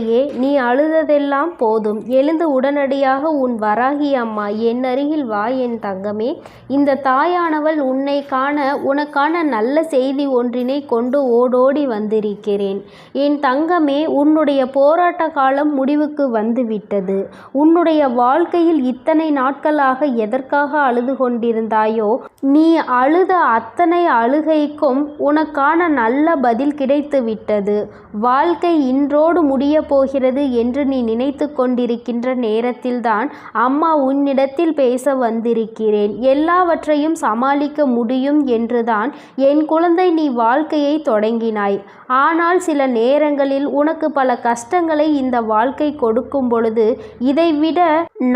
தாயே நீ அழுததெல்லாம் போதும். எழுந்து உடனடியாக உன் வராகி அம்மா என் அருகில் வா என் தங்கமே. இந்த தாயானவள் உன்னை காண உனக்கான நல்ல செய்தி ஒன்றினை கொண்டு ஓடோடி வந்திருக்கிறேன். என் தங்கமே உன்னுடைய போராட்ட காலம் முடிவுக்கு வந்துவிட்டது. உன்னுடைய வாழ்க்கையில் இத்தனை நாட்களாக எதற்காக அழுது கொண்டிருந்தாயோ நீ அழுத அத்தனை அழுகைக்கும் உனக்கான நல்ல பதில் கிடைத்து விட்டது வாழ்க்கை இன்றோடு முடிய போகிறது என்று நீ நினைத்து கொண்டிருக்கின்ற நேரத்தில்தான் அம்மா உன்னிடத்தில் பேச வந்திருக்கிறேன். எல்லாவற்றையும் சமாளிக்க முடியும் என்றுதான் என் குழந்தை நீ வாழ்க்கையை தொடங்கினாய். ஆனால் சில நேரங்களில் உனக்கு பல கஷ்டங்களை இந்த வாழ்க்கை கொடுக்கும் பொழுது இதைவிட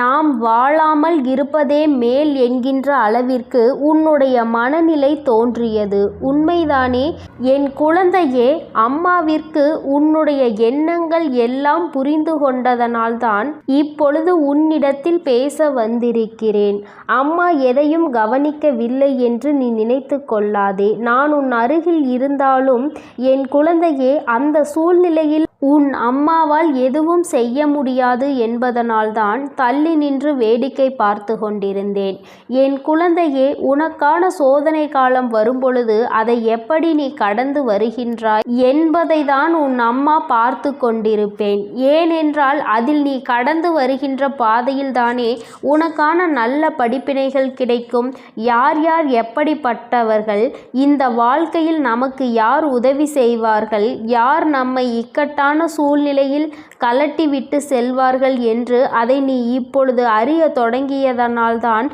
நாம் வாழாமல் இருப்பதே மேல் என்கின்ற அளவிற்கு உன்னுடைய மனநிலை தோன்றியது. உண்மைதானே என் குழந்தையே அம்மாவிற்கு உன்னுடைய எண்ணங்கள் எல்லாம் புரிந்து கொண்டதனால்தான் இப்பொழுது உன்னிடத்தில் பேச வந்திருக்கிறேன். அம்மா எதையும் கவனிக்கவில்லை என்று நீ நினைத்து கொள்ளாதே. நான் உன் அருகில் இருந்தாலும் என் குழந்தையே அந்த சூழ்நிலையில் உன் அம்மாவால் எதுவும் செய்ய முடியாது என்பதனால்தான் தள்ளி நின்று வேடிக்கை பார்த்து கொண்டிருந்தேன். என் குழந்தையே உனக்கான சோதனை காலம் வரும்பொழுது அதை எப்படி நீ கடந்து வருகின்றாய் என்பதை தான் உன் அம்மா பார்த்து கொண்டிருப்பேன். ஏனென்றால் அதில் நீ கடந்து வருகின்ற பாதையில் தானே உனக்கான நல்ல படிப்பினைகள் கிடைக்கும். யார் யார் எப்படிப்பட்டவர்கள்? இந்த வாழ்க்கையில் நமக்கு யார் உதவி செய்வார்கள்? யார் நம்மை இக்கட்டான சூழ்நிலையில் கலட்டிவிட்டு செல்வார்கள் என்று அதை நீ இப்பொழுது அறிய தொடங்கியதனால்தான்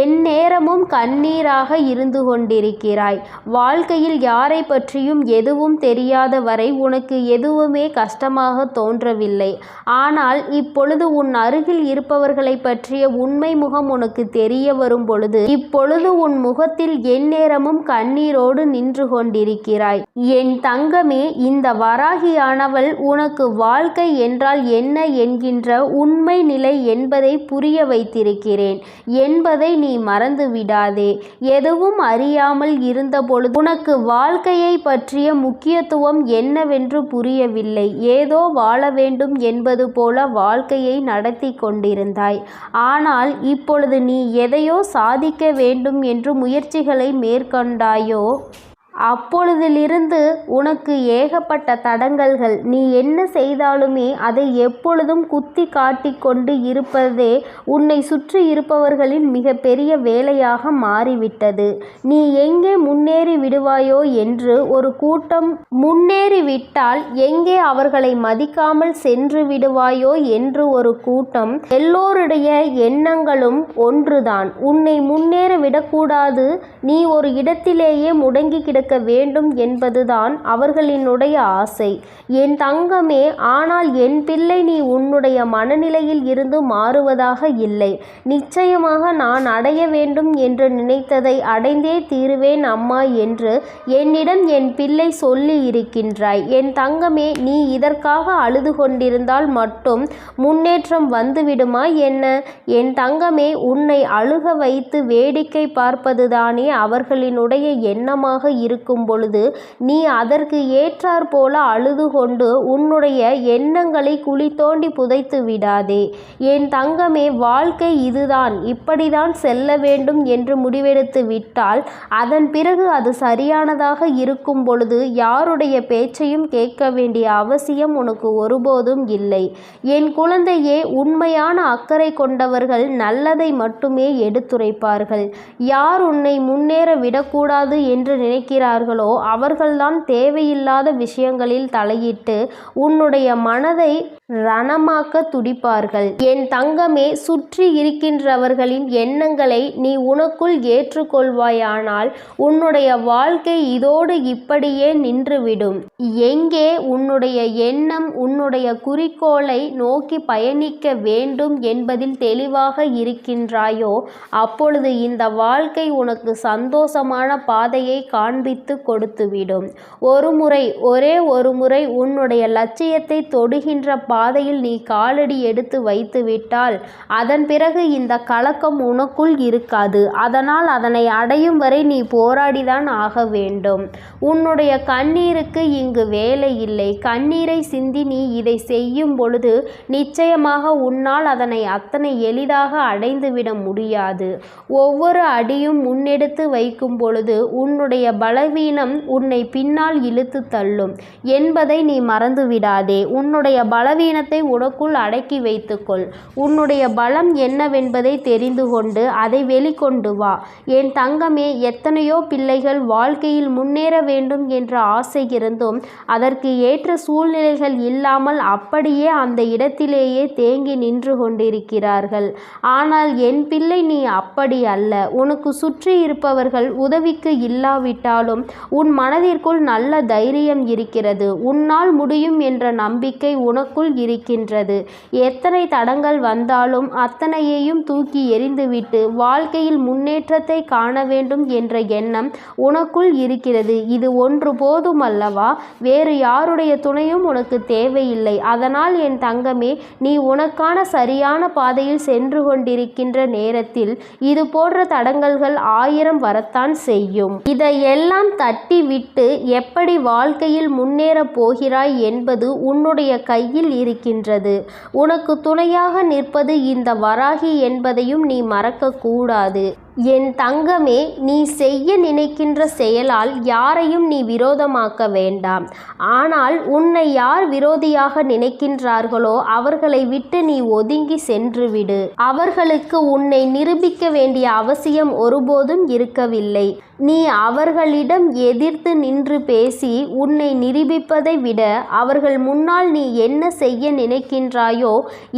என் நேரமும் கண்ணீராக இருந்து கொண்டிருக்கிறாய். வாழ்க்கையில் யாரை பற்றியும் எதுவும் தெரியாத வரை உனக்கு எதுவுமே கஷ்டமாக தோன்றவில்லை. ஆனால் இப்பொழுது உன் அருகில் இருப்பவர்களை பற்றிய உண்மை முகம் உனக்கு தெரிய வரும் பொழுது இப்பொழுது உன் முகத்தில் என் நேரமும் கண்ணீரோடு நின்று கொண்டிருக்கிறாய். என் தங்கமே இந்த வராகியானவள் உனக்கு வாழ்க்கை என்றால் என்ன என்கின்ற உண்மை நிலை என்பதை புரிய வைத்திருக்கிறேன். என்பதை நீ மறந்து விடாதே. எதுவும் அறியாமல் இருந்தபொழுது உனக்கு வாழ்க்கையை பற்றிய முக்கியத்துவம் என்னவென்று புரியவில்லை. ஏதோ வாழ வேண்டும் என்பது போல வாழ்க்கையை நடத்தி கொண்டிருந்தாய். ஆனால் இப்பொழுது நீ எதையோ சாதிக்க வேண்டும் என்று முயற்சிகளை மேற்கொண்டாயோ? அப்பொழுதிலிருந்து உனக்கு ஏகப்பட்ட தடங்கல்கள். நீ என்ன செய்தாலுமே அதை எப்பொழுதும் குத்தி காட்டிக் கொண்டு இருப்பதே உன்னை சுற்றி இருப்பவர்களின் மிகப்பெரிய வேலையாக மாறிவிட்டது. நீ எங்கே முன்னேறி விடுவாயோ என்று ஒரு கூட்டம் முன்னேறிவிட்டால் எங்கே அவர்களை மதிக்காமல் சென்று விடுவாயோ என்று ஒரு கூட்டம் எல்லோருடைய எண்ணங்களும் ஒன்றுதான். உன்னை முன்னேற விடக்கூடாது. நீ ஒரு இடத்திலேயே முடங்கி கிடக்க வேண்டும் என்பதுதான் அவர்களினுடைய ஆசை. என் தங்கமே ஆனால் என் பிள்ளை நீ உன்னுடைய மனநிலையில் இருந்து மாறுவதாக இல்லை. நிச்சயமாக நான் அடைய வேண்டும் என்று நினைத்ததை அடைந்தே தீருவேன் அம்மா என்று என்னிடம் என் பிள்ளை சொல்லி இருக்கின்றாய். என் தங்கமே நீ இதற்காக அழுது கொண்டிருந்தால் மட்டும் முன்னேற்றம் வந்துவிடுமா என்ன? என் தங்கமே உன்னை அழுக வைத்து வேடிக்கை பார்ப்பதுதானே அவர்களினுடைய எண்ணமாக இருக்கும் இருக்கும் பொழுது நீ அதற்கு ஏற்றாற் போல அழுது கொண்டு உன்னுடைய எண்ணங்களை குழி தோண்டி புதைத்து விடாதே. என் தங்கமே வாழ்க்கை இதுதான். இப்படிதான் செல்ல வேண்டும் என்று முடிவெடுத்து விட்டால் அதன் பிறகு அது சரியானதாக இருக்கும் பொழுது யாருடைய பேச்சையும் கேட்க வேண்டிய அவசியம் உனக்கு ஒருபோதும் இல்லை. என் குழந்தையே உண்மையான அக்கறை கொண்டவர்கள் நல்லதை மட்டுமே எடுத்துரைப்பார்கள். யார் உன்னை முன்னேற விடக்கூடாது என்று நினைக்கிறார்களோ அவர்கள்தான் தேவையில்லாத விஷயங்களில் தலையிட்டு உன்னுடைய மனதை ரணமாக்க துடிப்பார்கள். என் தங்கமே சுற்றி இருக்கின்றவர்களின் எண்ணங்களை நீ உனக்குள் ஏற்றுக்கொள்வாயானால் உன்னுடைய வாழ்க்கை இதோடு இப்படியே நின்றுவிடும். எங்கே உன்னுடைய எண்ணம் உன்னுடைய குறிக்கோளை நோக்கி பயணிக்க வேண்டும் என்பதில் தெளிவாக இருக்கின்றாயோ அப்பொழுது இந்த வாழ்க்கை உனக்கு சந்தோஷமான பாதையை காண்பி காண்பித்து கொடுத்துவிடும். ஒரு முறை ஒரே ஒரு முறை உன்னுடைய லட்சியத்தை தொடுகின்ற பாதையில் நீ காலடி எடுத்து வைத்துவிட்டால் அதன் பிறகு இந்த கலக்கம் உனக்குள் இருக்காது. அதனால் அதனை அடையும் வரை நீ போராடிதான் ஆக வேண்டும். உன்னுடைய கண்ணீருக்கு இங்கு வேலை இல்லை. கண்ணீரை சிந்தி நீ இதை செய்யும் பொழுது நிச்சயமாக உன்னால் அதனை அத்தனை எளிதாக அடைந்துவிட முடியாது. ஒவ்வொரு அடியும் முன்னெடுத்து வைக்கும் பொழுது உன்னுடைய பல பலவீனம் உன்னை பின்னால் இழுத்து தள்ளும். என்பதை நீ மறந்து விடாதே உன்னுடைய பலவீனத்தை உனக்குள் அடக்கி வைத்துக்கொள் உன்னுடைய பலம் என்னவென்பதை தெரிந்து கொண்டு அதை வெளிக்கொண்டு வா. என் தங்கமே எத்தனையோ பிள்ளைகள் வாழ்க்கையில் முன்னேற வேண்டும் என்ற ஆசை இருந்தும் அதற்கு ஏற்ற சூழ்நிலைகள் இல்லாமல் அப்படியே அந்த இடத்திலேயே தேங்கி நின்று கொண்டிருக்கிறார்கள். ஆனால் என் பிள்ளை நீ அப்படி அல்ல. உனக்கு சுற்றி இருப்பவர்கள் உதவிக்கு இல்லாவிட்டால் இருந்தாலும் உன் மனதிற்குள் நல்ல தைரியம் இருக்கிறது. உன்னால் முடியும் என்ற நம்பிக்கை உனக்குள் இருக்கின்றது. எத்தனை தடங்கள் வந்தாலும் அத்தனையையும் தூக்கி எறிந்துவிட்டு வாழ்க்கையில் முன்னேற்றத்தை காண வேண்டும் என்ற எண்ணம் உனக்குள் இருக்கிறது. இது ஒன்று போதும் அல்லவா வேறு யாருடைய துணையும் உனக்கு தேவையில்லை. அதனால் என் தங்கமே நீ உனக்கான சரியான பாதையில் சென்று கொண்டிருக்கின்ற நேரத்தில் இது போன்ற தடங்கல்கள் ஆயிரம் வரத்தான் செய்யும். இதையெல்லாம் எல்லாம் தட்டிவிட்டு எப்படி வாழ்க்கையில் முன்னேறப் போகிறாய் என்பது உன்னுடைய கையில் இருக்கின்றது. உனக்கு துணையாக நிற்பது இந்த வராகி என்பதையும் நீ மறக்கக்கூடாது. என் தங்கமே நீ செய்ய நினைக்கின்ற செயலால் யாரையும் நீ விரோதமாக்க வேண்டாம். ஆனால் உன்னை யார் விரோதியாக நினைக்கின்றார்களோ அவர்களை விட்டு நீ ஒதுங்கி சென்றுவிடு. அவர்களுக்கு உன்னை நிரூபிக்க வேண்டிய அவசியம் ஒருபோதும் இருக்கவில்லை. நீ அவர்களிடம் எதிர்த்து நின்று பேசி உன்னை நிரூபிப்பதை விட அவர்கள் முன்னால் நீ என்ன செய்ய நினைக்கின்றாயோ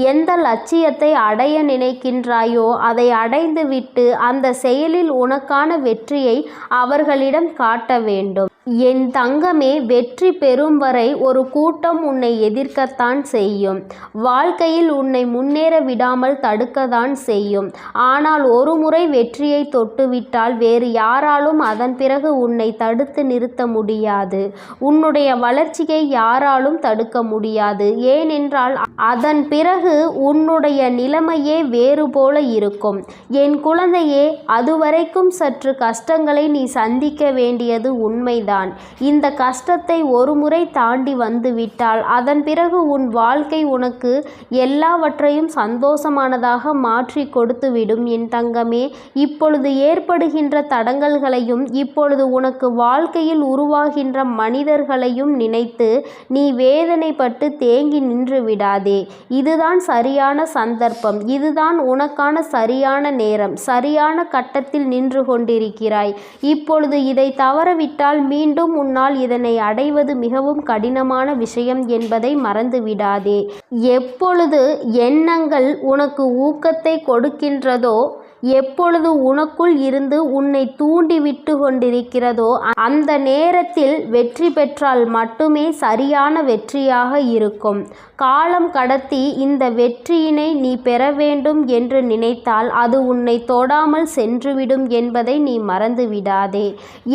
எந்த லட்சியத்தை அடைய நினைக்கின்றாயோ அதை அடைந்துவிட்டு அந்த செயலில் உனக்கான வெற்றியை அவர்களிடம் காட்ட வேண்டும். என் தங்கமே வெற்றி பெறும் வரை ஒரு கூட்டம் உன்னை எதிர்க்கத்தான் செய்யும். வாழ்க்கையில் உன்னை முன்னேற விடாமல் தடுக்கத்தான் செய்யும். ஆனால் ஒரு முறை வெற்றியை தொட்டுவிட்டால் வேறு யாராலும் அதன் பிறகு உன்னை தடுத்து நிறுத்த முடியாது. உன்னுடைய வளர்ச்சியை யாராலும் தடுக்க முடியாது. ஏனென்றால் அதன் பிறகு உன்னுடைய நிலைமையே வேறு போல இருக்கும். என் குழந்தையே அதுவரைக்கும் சற்று கஷ்டங்களை நீ சந்திக்க வேண்டியது உண்மைதான். தான் இந்த கஷ்டத்தை ஒரு முறை தாண்டி வந்துவிட்டால் அதன் பிறகு உன் வாழ்க்கை உனக்கு எல்லாவற்றையும் சந்தோஷமானதாக மாற்றி கொடுத்துவிடும் என் தங்கமே. இப்பொழுது ஏற்படுகின்ற தடங்கல்களையும் இப்பொழுது உனக்கு வாழ்க்கையில் உருவாகின்ற மனிதர்களையும் நினைத்து நீ வேதனைப்பட்டு தேங்கி நின்று விடாதே. இதுதான் சரியான சந்தர்ப்பம். இதுதான் உனக்கான சரியான நேரம். சரியான கட்டத்தில் நின்று கொண்டிருக்கிறாய். இப்பொழுது இதை தவறவிட்டால் மீண்டும் மீண்டும் உன்னால் இதனை அடைவது மிகவும் கடினமான விஷயம் என்பதை மறந்துவிடாதே. எப்பொழுது எண்ணங்கள் உனக்கு ஊக்கத்தை கொடுக்கின்றதோ எப்பொழுது உனக்குள் இருந்து உன்னை தூண்டிவிட்டு கொண்டிருக்கிறதோ அந்த நேரத்தில் வெற்றி பெற்றால் மட்டுமே சரியான வெற்றியாக இருக்கும். காலம் கடத்தி இந்த வெற்றியினை நீ பெற வேண்டும் என்று நினைத்தால் அது உன்னை தொடாமல் சென்றுவிடும் என்பதை நீ மறந்து விடாதே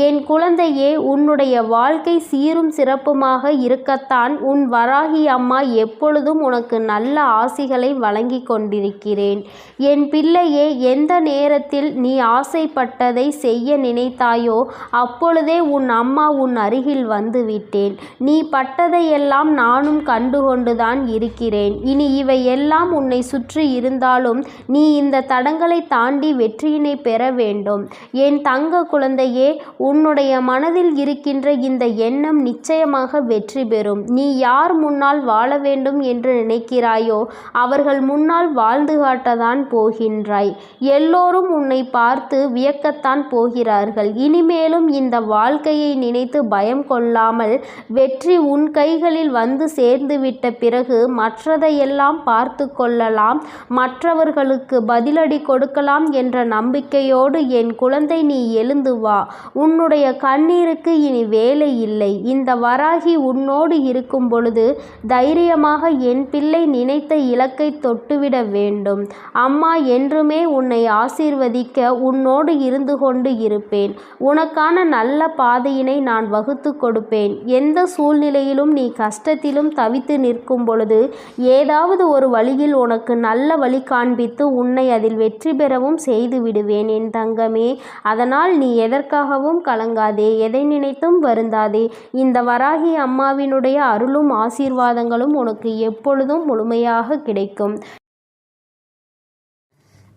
என் குழந்தையே உன்னுடைய வாழ்க்கை சீரும் சிறப்புமாக இருக்கத்தான் உன் வராகி அம்மா எப்பொழுதும் உனக்கு நல்ல ஆசிகளை வழங்கி கொண்டிருக்கிறேன். என் பிள்ளையே எந்த நேரத்தில் நீ ஆசைப்பட்டதை செய்ய நினைத்தாயோ அப்பொழுதே உன் அம்மா உன் அருகில் வந்து விட்டேன் நீ பட்டதையெல்லாம் நானும் கண்டுகொண்டுதான் இருக்கிறேன். இனி இவை எல்லாம் உன்னை சுற்றி இருந்தாலும் நீ இந்த தடங்களை தாண்டி வெற்றியினை பெற வேண்டும். என் தங்க குழந்தையே உன்னுடைய மனதில் இருக்கின்ற இந்த எண்ணம் நிச்சயமாக வெற்றி பெறும். நீ யார் முன்னால் வாழ வேண்டும் என்று நினைக்கிறாயோ அவர்கள் முன்னால் வாழ்ந்து காட்டதான் போகின்றாய். எல்லோரும் உன்னை பார்த்து வியக்கத்தான் போகிறார்கள். இனிமேலும் இந்த வாழ்க்கையை நினைத்து பயம் கொள்ளாமல் வெற்றி உன் கைகளில் வந்து சேர்ந்துவிட்ட பிறகு மற்றதையெல்லாம் பார்த்து கொள்ளலாம். மற்றவர்களுக்கு பதிலடி கொடுக்கலாம் என்ற நம்பிக்கையோடு என் குழந்தை நீ எழுந்து வா. உன்னுடைய கண்ணீருக்கு இனி வேலை இல்லை. இந்த வராகி உன்னோடு இருக்கும் பொழுது தைரியமாக என் பிள்ளை நினைத்த இலக்கை தொட்டுவிட வேண்டும். அம்மா என்றுமே உன்னை ஆசீர்வதிக்க உன்னோடு இருந்து கொண்டு இருப்பேன். உனக்கான நல்ல பாதையினை நான் வகுத்து கொடுப்பேன். எந்த சூழ்நிலையிலும் நீ கஷ்டத்திலும் தவித்து நிற்கும் பொழுது ஏதாவது ஒரு வழியில் உனக்கு நல்ல வழி காண்பித்து உன்னை அதில் வெற்றி பெறவும் செய்து விடுவேன் என் தங்கமே. அதனால் நீ எதற்காகவும் கலங்காதே எதை நினைத்தும் வருந்தாதே. இந்த வராகி அம்மாவினுடைய அருளும் ஆசீர்வாதங்களும் உனக்கு எப்பொழுதும் முழுமையாக கிடைக்கும்.